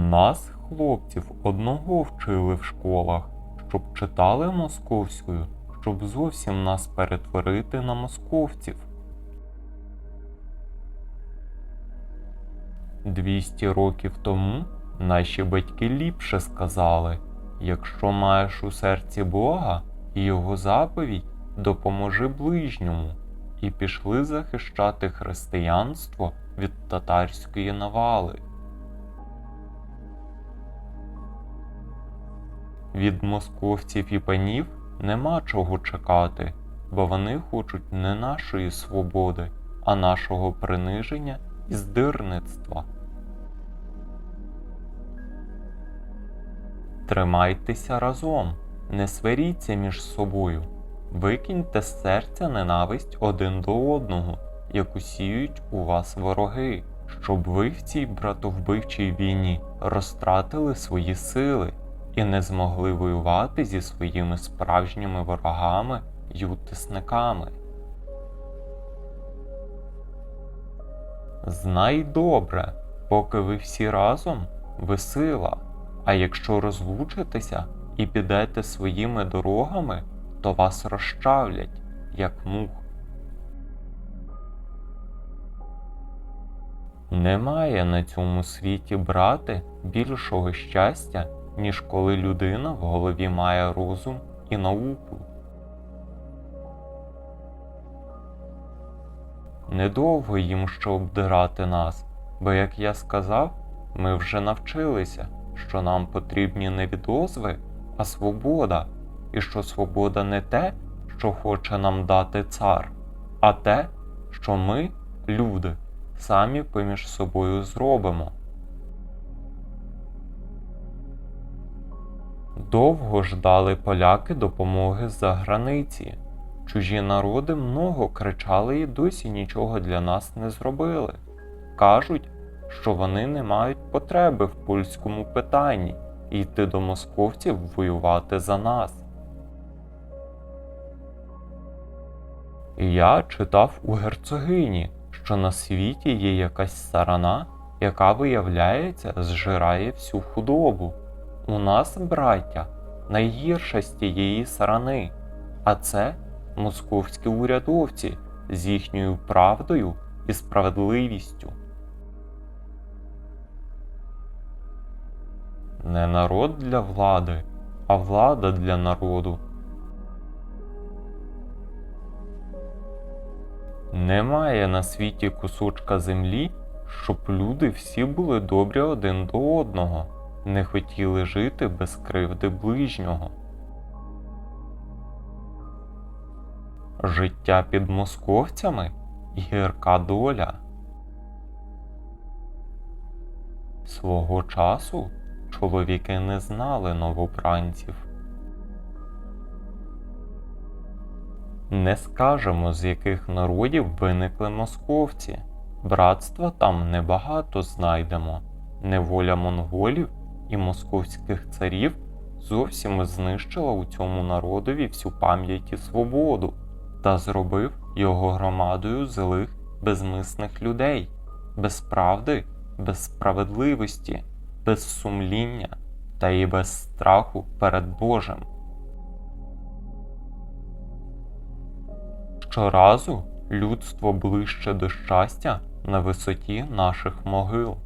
Нас, хлопців, одного вчили в школах, щоб читали московською, щоб зовсім нас перетворити на московців. Двісті років тому наші батьки ліпше сказали: якщо маєш у серці Бога і Його заповідь, допоможи ближньому, і пішли захищати християнство від татарської навали. Від московців і панів нема чого чекати, бо вони хочуть не нашої свободи, а нашого приниження і здирництва. Тримайтеся разом, не сваріться між собою, викиньте з серця ненависть один до одного, яку сіють у вас вороги, щоб ви в цій братовбивчій війні розтратили свої сили і не змогли воювати зі своїми справжніми ворогами й утисниками. Знай добре, поки ви всі разом, ви сила, а якщо розлучитеся і підете своїми дорогами, то вас розчавлять, як мух. Немає на цьому світі брати більшого щастя, ніж коли людина в голові має розум і науку. Недовго їм що обдирати нас, бо, як я сказав, ми вже навчилися, що нам потрібні не відозви, а свобода, і що свобода не те, що хоче нам дати цар, а те, що ми, люди, самі поміж собою зробимо. Довго ждали поляки допомоги з-за границі. Чужі народи много кричали і досі нічого для нас не зробили. Кажуть, що вони не мають потреби в польському питанні йти до московців воювати за нас. Я читав у герцогині, що на світі є якась сарана, яка, виявляється, зжирає всю худобу. У нас, браття, найгірша з тієї сарани, а це московські урядовці з їхньою правдою і справедливістю. Не народ для влади, а влада для народу. Немає на світі кусочка землі, щоб люди всі були добрі один до одного, не хотіли жити без кривди ближнього. Життя під московцями гірка доля. Свого часу чоловіки не знали новобранців. Не скажемо, з яких народів виникли московці. Братства там небагато знайдемо. Неволя монголів і московських царів зовсім знищила у цьому народові всю пам'ять і свободу та зробив його громадою злих безмисних людей, без правди, без справедливості, без сумління та і без страху перед Божим. Щоразу людство ближче до щастя на висоті наших могил.